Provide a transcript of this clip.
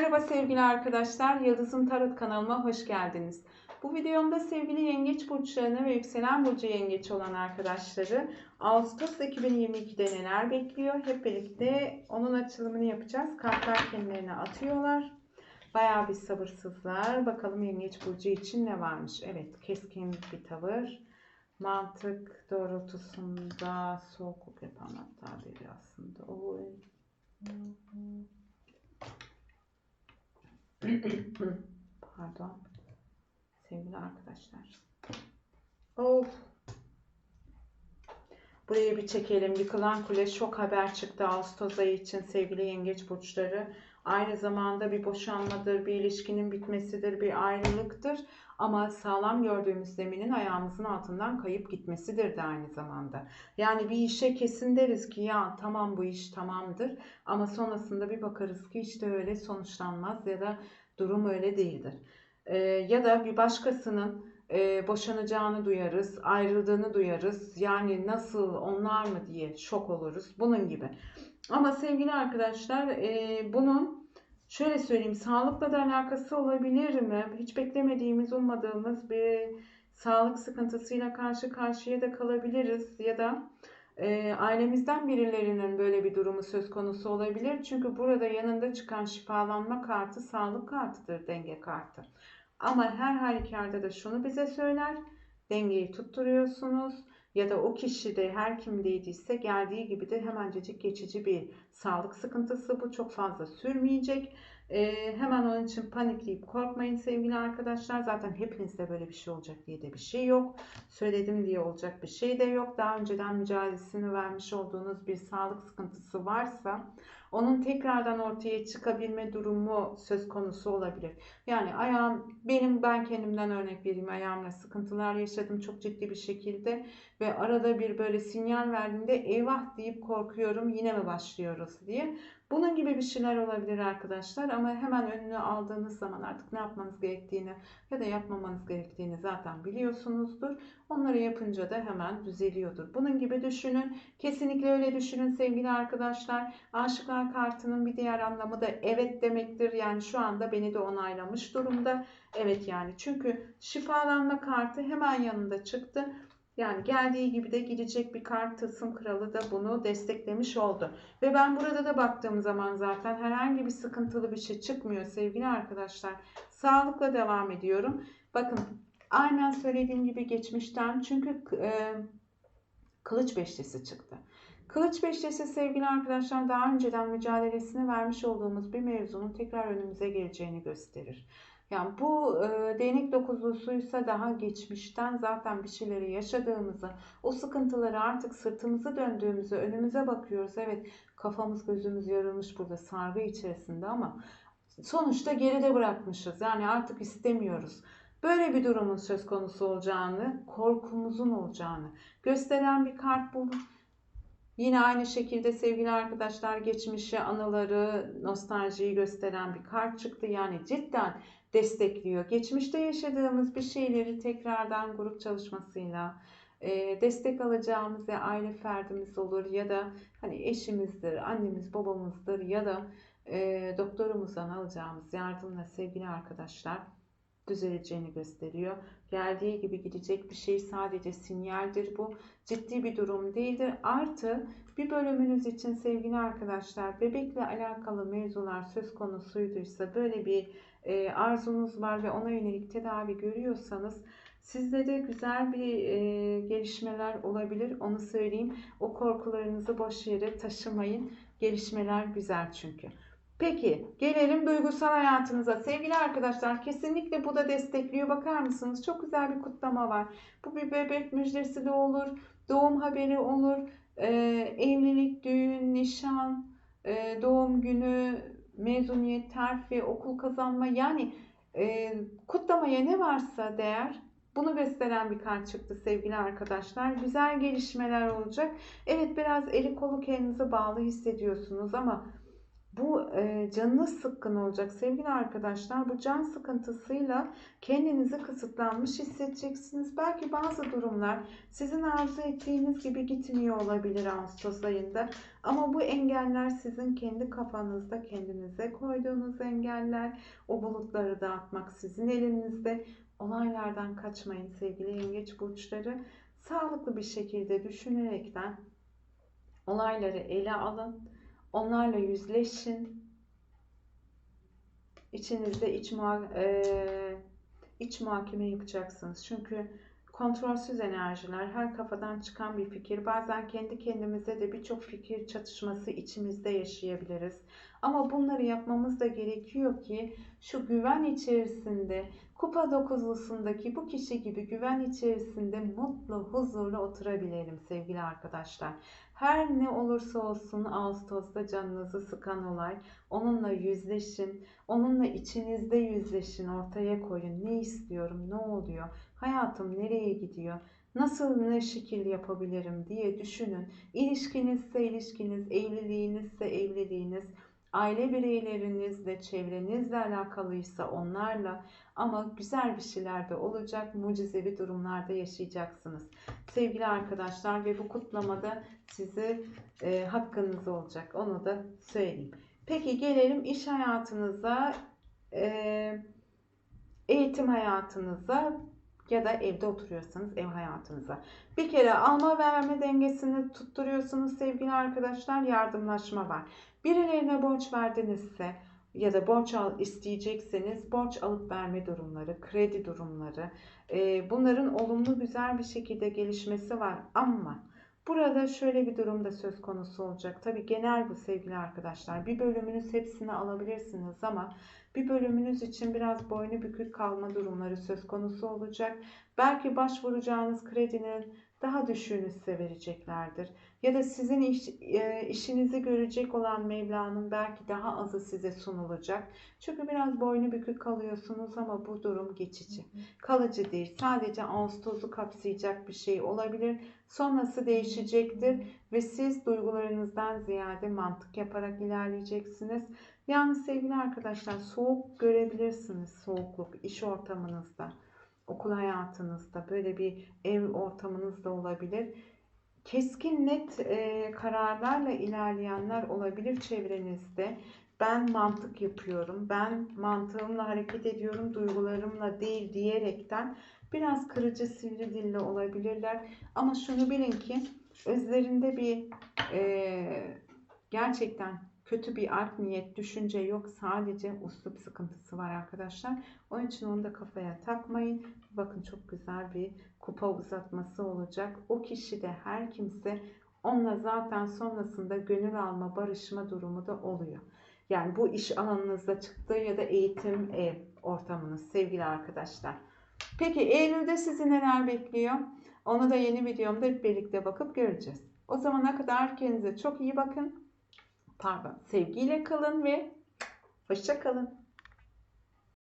Merhaba sevgili arkadaşlar, Yıldızım Tarot kanalıma hoş geldiniz. Bu videomda sevgili yengeç burçlarını ve yükselen burcu yengeç olan arkadaşları Ağustos 2022'de neler bekliyor? Hep birlikte onun açılımını yapacağız. Kartlar kendilerine atıyorlar. Bayağı bir sabırsızlar. Bakalım yengeç burcu için ne varmış? Evet, keskin bir tavır. Mantık doğrultusunda soğukluk yapan hatta biri aslında. Oy. Pardon. Sevgili arkadaşlar. Of. Burayı bir çekelim. Yıkılan kule şok haber çıktı Ağustos ayı için sevgili yengeç burçları. Aynı zamanda bir boşanmadır, bir ilişkinin bitmesidir, bir ayrılıktır. Ama sağlam gördüğümüz zeminin ayağımızın altından kayıp gitmesidir de aynı zamanda. Yani bir işe kesin deriz ki ya tamam bu iş tamamdır. Ama sonrasında bir bakarız ki işte öyle sonuçlanmaz ya da durum öyle değildir. Ee, ya da bir başkasının e, boşanacağını duyarız, ayrıldığını duyarız. Yani nasıl onlar mı diye şok oluruz. Bunun gibi. Ama sevgili arkadaşlar e, bunun şöyle söyleyeyim sağlıkla da alakası olabilir mi? Hiç beklemediğimiz, ummadığımız bir sağlık sıkıntısıyla karşı karşıya da kalabiliriz ya da e, ailemizden birilerinin böyle bir durumu söz konusu olabilir. Çünkü burada yanında çıkan şifalanma kartı sağlık kartıdır, denge kartı. Ama her halükarda da şunu bize söyler. Dengeyi tutturuyorsunuz ya da o kişi de her kimdeydiyse geldiği gibi de hemencecik geçici bir sağlık sıkıntısı bu çok fazla sürmeyecek. Ee, hemen onun için panikleyip korkmayın sevgili arkadaşlar. Zaten hepinizde böyle bir şey olacak diye de bir şey yok. Söyledim diye olacak bir şey de yok. Daha önceden mücadelesini vermiş olduğunuz bir sağlık sıkıntısı varsa onun tekrardan ortaya çıkabilme durumu söz konusu olabilir. Yani ayağım benim ben kendimden örnek vereyim ayağımla sıkıntılar yaşadım çok ciddi bir şekilde ve arada bir böyle sinyal verdiğinde eyvah deyip korkuyorum yine mi başlıyoruz diye. Bunun gibi bir şeyler olabilir arkadaşlar ama hemen önünü aldığınız zaman artık ne yapmanız gerektiğini ya da yapmamanız gerektiğini zaten biliyorsunuzdur. Onları yapınca da hemen düzeliyordur. Bunun gibi düşünün. Kesinlikle öyle düşünün sevgili arkadaşlar. Aşıklar kartının bir diğer anlamı da evet demektir. Yani şu anda beni de onaylamış durumda. Evet yani çünkü şifalanma kartı hemen yanında çıktı. Yani geldiği gibi de gidecek bir kart tılsım kralı da bunu desteklemiş oldu. Ve ben burada da baktığım zaman zaten herhangi bir sıkıntılı bir şey çıkmıyor sevgili arkadaşlar. Sağlıkla devam ediyorum. Bakın aynen söylediğim gibi geçmişten çünkü e, kılıç beşlisi çıktı. Kılıç beşlisi sevgili arkadaşlar daha önceden mücadelesini vermiş olduğumuz bir mevzunun tekrar önümüze geleceğini gösterir. Yani bu e, değnek dokuzlusuysa daha geçmişten zaten bir şeyleri yaşadığımızı, o sıkıntıları artık sırtımızı döndüğümüzü, önümüze bakıyoruz. Evet kafamız gözümüz yarılmış burada sargı içerisinde ama sonuçta geride bırakmışız. Yani artık istemiyoruz. Böyle bir durumun söz konusu olacağını, korkumuzun olacağını gösteren bir kart bu. Yine aynı şekilde sevgili arkadaşlar geçmişi, anıları, nostaljiyi gösteren bir kart çıktı. Yani cidden destekliyor. Geçmişte yaşadığımız bir şeyleri tekrardan grup çalışmasıyla e, destek alacağımız ya aile ferdimiz olur ya da hani eşimizdir, annemiz, babamızdır ya da e, doktorumuzdan alacağımız yardımla sevgili arkadaşlar düzeleceğini gösteriyor. Geldiği gibi gidecek bir şey sadece sinyaldir bu. Ciddi bir durum değildir. Artı bir bölümünüz için sevgili arkadaşlar bebekle alakalı mevzular söz konusuyduysa böyle bir e, arzunuz var ve ona yönelik tedavi görüyorsanız sizde de güzel bir e, gelişmeler olabilir. Onu söyleyeyim. O korkularınızı boş yere taşımayın. Gelişmeler güzel çünkü. Peki gelelim duygusal hayatınıza. Sevgili arkadaşlar kesinlikle bu da destekliyor. Bakar mısınız? Çok güzel bir kutlama var. Bu bir bebek müjdesi de olur. Doğum haberi olur. Ee, evlilik, düğün, nişan, e, doğum günü, mezuniyet, terfi, okul kazanma. Yani e, kutlamaya ne varsa değer bunu gösteren bir kart çıktı sevgili arkadaşlar. Güzel gelişmeler olacak. Evet biraz eli kolu kendinize bağlı hissediyorsunuz ama Bu e, canınız sıkkın olacak sevgili arkadaşlar. Bu can sıkıntısıyla kendinizi kısıtlanmış hissedeceksiniz. Belki bazı durumlar sizin arzu ettiğiniz gibi gitmiyor olabilir Ağustos ayında. Ama bu engeller sizin kendi kafanızda kendinize koyduğunuz engeller. O bulutları dağıtmak sizin elinizde. Olaylardan kaçmayın sevgili yengeç burçları. Sağlıklı bir şekilde düşünerekten olayları ele alın. Onlarla yüzleşin. İçinizde iç, muha e, iç muhakeme yapacaksınız. Çünkü kontrolsüz enerjiler, her kafadan çıkan bir fikir. Bazen kendi kendimize de birçok fikir çatışması içimizde yaşayabiliriz. Ama bunları yapmamız da gerekiyor ki şu güven içerisinde, kupa dokuzlusundaki bu kişi gibi güven içerisinde mutlu, huzurlu oturabilelim sevgili arkadaşlar. Her ne olursa olsun Ağustos'ta canınızı sıkan olay, onunla yüzleşin, onunla içinizde yüzleşin, ortaya koyun. Ne istiyorum, ne oluyor, hayatım nereye gidiyor, nasıl ne şekil yapabilirim diye düşünün. İlişkinizse ilişkiniz, evliliğinizse evliliğiniz, aile bireylerinizle, çevrenizle alakalıysa onlarla ama güzel bir şeyler de olacak, mucizevi durumlarda yaşayacaksınız. Sevgili arkadaşlar ve bu kutlamada sizi e, hakkınız olacak. Onu da söyleyeyim. Peki gelelim iş hayatınıza, e, eğitim hayatınıza ya da evde oturuyorsanız ev hayatınıza. Bir kere alma verme dengesini tutturuyorsunuz sevgili arkadaşlar. Yardımlaşma var. Birilerine borç verdinizse ya da borç al isteyecekseniz borç alıp verme durumları, kredi durumları e, bunların olumlu güzel bir şekilde gelişmesi var ama burada şöyle bir durum da söz konusu olacak. Tabii genel bu sevgili arkadaşlar. Bir bölümünüz hepsini alabilirsiniz ama bir bölümünüz için biraz boynu bükük kalma durumları söz konusu olacak. Belki başvuracağınız kredinin daha düşüğünü size vereceklerdir. Ya da sizin iş, e, işinizi görecek olan Mevla'nın belki daha azı size sunulacak. Çünkü biraz boynu bükük kalıyorsunuz ama bu durum geçici. Kalıcı değil. Sadece Ağustos'u kapsayacak bir şey olabilir. Sonrası değişecektir ve siz duygularınızdan ziyade mantık yaparak ilerleyeceksiniz. Yalnız sevgili arkadaşlar soğuk görebilirsiniz. Soğukluk iş ortamınızda, okul hayatınızda, böyle bir ev ortamınız da olabilir keskin net e, kararlarla ilerleyenler olabilir çevrenizde. Ben mantık yapıyorum, ben mantığımla hareket ediyorum, duygularımla değil diyerekten biraz kırıcı sivri dilli olabilirler. Ama şunu bilin ki özlerinde bir e, gerçekten kötü bir art niyet, düşünce yok. Sadece uslup sıkıntısı var arkadaşlar. Onun için onu da kafaya takmayın. Bakın çok güzel bir kupa uzatması olacak. O kişi de her kimse onunla zaten sonrasında gönül alma, barışma durumu da oluyor. Yani bu iş alanınızda çıktığı ya da eğitim ev ortamınız sevgili arkadaşlar. Peki Eylül'de sizi neler bekliyor? Onu da yeni videomda hep birlikte bakıp göreceğiz. O zamana kadar kendinize çok iyi bakın. Pardon, sevgiyle kalın ve hoşça kalın.